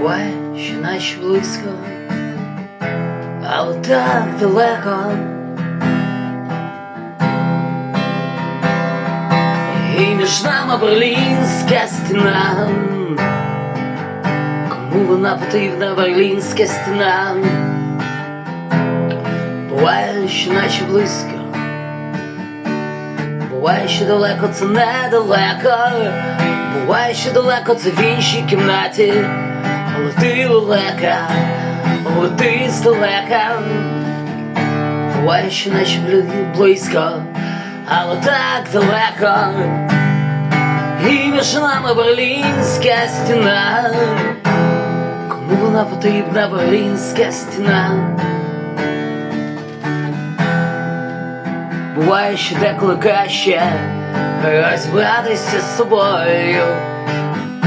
буває, що наче близько, але так далеко. І між нами берлінська стіна. Кому вона потрібна берлінська стіна? Буває, що наче близько. Буває, що далеко це недалеко, буває, що далеко це в іншій кімнаті, але ти далека, але ти здалека. Буває, що наче бли- близько, але так далеко. І між нами берлінська стіна. Кому вона потрібна берлінська стіна? Буває, що деколи краще розбиратися з собою,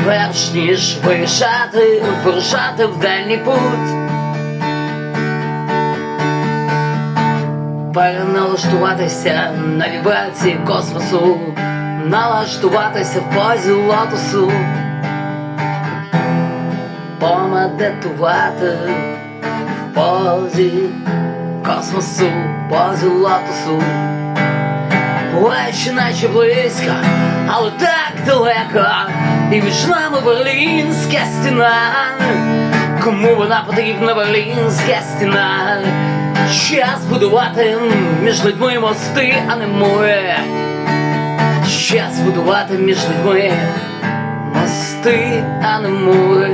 перш ніж вирішати, вирушати в дальній путь. Переналаштуватися на вібрації космосу, налаштуватися в позі лотосу, помедитувати в позі космосу, позі лотосу. Буває, наче близько, але так далеко, і між нами берлінська стіна. Кому вона потрібна берлінська стіна? Час будувати між людьми мости, а не море. Час будувати між людьми мости, а не море.